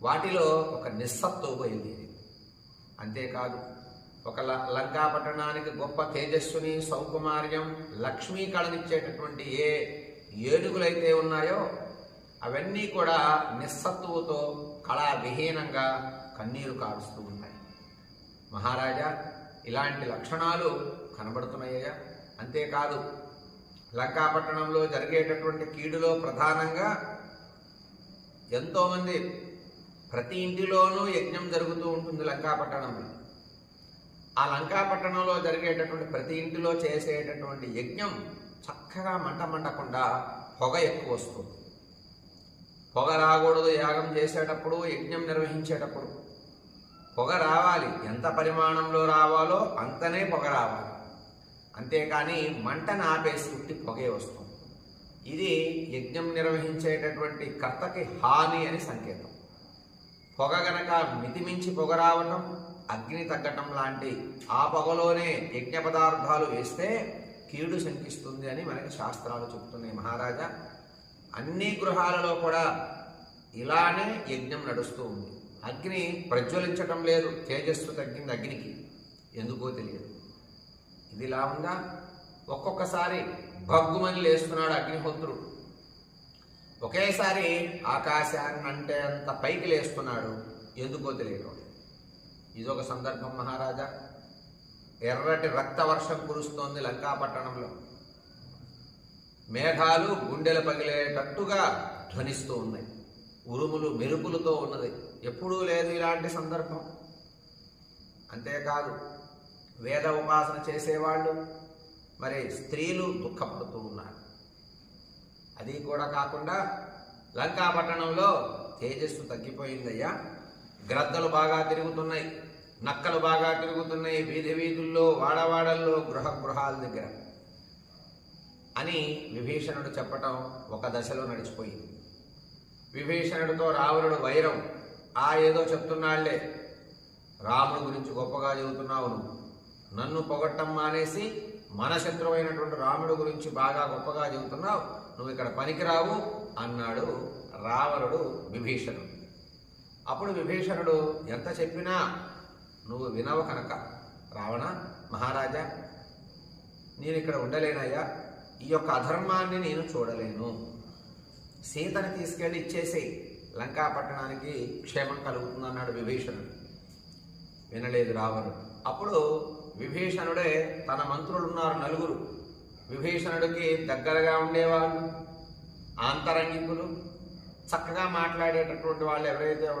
వాటిలో ఒక నిస్సత్వం బయలుదేరి అంతేకాదు ఒక ల- లంకా పట్టణానికి గొప్ప తేజస్సుని సౌకుమార్యం లక్ష్మీ కళనిచ్చేటటువంటి ఏ ఏనుగులైతే ఉన్నాయో అవన్నీ కూడా నిస్సత్తువుతో కళావిహీనంగా కన్నీరు కారుస్తూ ఉన్నాయి మహారాజా ఇలాంటి లక్షణాలు కనబడుతున్నాయ్యా అంతేకాదు లంకాపట్టణంలో జరిగేటటువంటి కీడులో ప్రధానంగా ఎంతోమంది ప్రతి ఇంటిలోనూ యజ్ఞం జరుగుతూ ఉంటుంది లంకాపట్టణంలో. ఆ లంకాపట్టణంలో జరిగేటటువంటి ప్రతి ఇంటిలో చేసేటటువంటి యజ్ఞం చక్కగా మంట మంటకుండా పొగ ఎక్కువ వస్తుంది. పొగ రాకూడదు యాగం చేసేటప్పుడు యజ్ఞం నిర్వహించేటప్పుడు. పొగ రావాలి. ఎంత పరిమాణంలో రావాలో అంతనే పొగ రావాలి. అంతేకాని మంటను ఆపేసి ఉట్టి పొగే వస్తుంది. ఇది యజ్ఞం నిర్వహించేటటువంటి కర్తకి హాని అని సంకేతం. పొగ గనక మితిమించి పొగ రావటం అగ్ని తగ్గటం లాంటి ఆ పొగలోనే యజ్ఞ పదార్థాలు వేస్తే కీడు శంకిస్తుంది అని మనకి శాస్త్రాలు చెప్తున్నాయి మహారాజా. అన్ని గృహాలలో కూడా ఇలానే యజ్ఞం నడుస్తూ ఉంది. అగ్ని ప్రజ్వలించటం లేదు తేజస్సు తగ్గింది అగ్నికి. ఎందుకో తెలియదు. ఇది ఇలా ఉందా? ఒక్కొక్కసారి భగ్గుమని లేస్తున్నాడు అగ్నిహోత్రుడు. ఒకేసారి ఆకాశాన్ని అంటే అంత పైకి లేస్తున్నాడు. ఎందుకో తెలియదు ఇదొక సందర్భం మహారాజా. ఎర్రటి రక్తవర్షం కురుస్తోంది లంకాపట్టణంలో. మేఘాలు గుండెలు పగిలేటట్టుగా ధ్వనిస్తూ ఉన్నాయి. ఉరుములు మెరుపులతో ఉన్నది. ఎప్పుడూ లేదు ఇలాంటి సందర్భం. అంతేకాదు వేద ఉపాసన చేసేవాళ్ళు మరి స్త్రీలు దుఃఖపడుతూ ఉన్నారు. అది కూడా కాకుండా లంకాపట్టణంలో తేజస్సు తగ్గిపోయిందయ్యా. గ్రద్దలు బాగా తిరుగుతున్నాయి నక్కలు బాగా తిరుగుతున్నాయి వీధి వీధుల్లో వాడవాడల్లో గృహ గృహాల దగ్గర అని విభీషణుడు చెప్పటం ఒక దశలో నడిచిపోయింది. విభీషణుడితో రావణుడు వైరం ఆ ఏదో చెప్తున్నాళ్ళే. రాముడు గురించి గొప్పగా చెబుతున్నావు నువ్వు. నన్ను పొగట్టం మానేసి మన శత్రువైనటువంటి రాముడు గురించి బాగా గొప్పగా చెబుతున్నావు. నువ్వు ఇక్కడ పనికిరావు అన్నాడు రావణుడు విభీషణుడు. అప్పుడు విభీషణుడు ఎంత చెప్పినా నువ్వు వినవు కనుక. రావణ మహారాజా నేను ఇక్కడ ఉండలేనయ్యా. ఈ యొక్క అధర్మాన్ని నేను చూడలేను. సీతని తీసుకెళ్ళి ఇచ్చేసేయి. లంకా పట్టణానికి క్షేమం కలుగుతుంది అన్నాడు విభీషణుడు. వినలేదు రావణుడు. అప్పుడు విభీషణుడే తన మంత్రులు ఉన్నారు నలుగురు. విభీషణుడికి దగ్గరగా ఉండేవాళ్ళు. ఆంతరంగికులు చక్కగా మాట్లాడేటటువంటి వాళ్ళు ఎవరైతే ఉన్నారో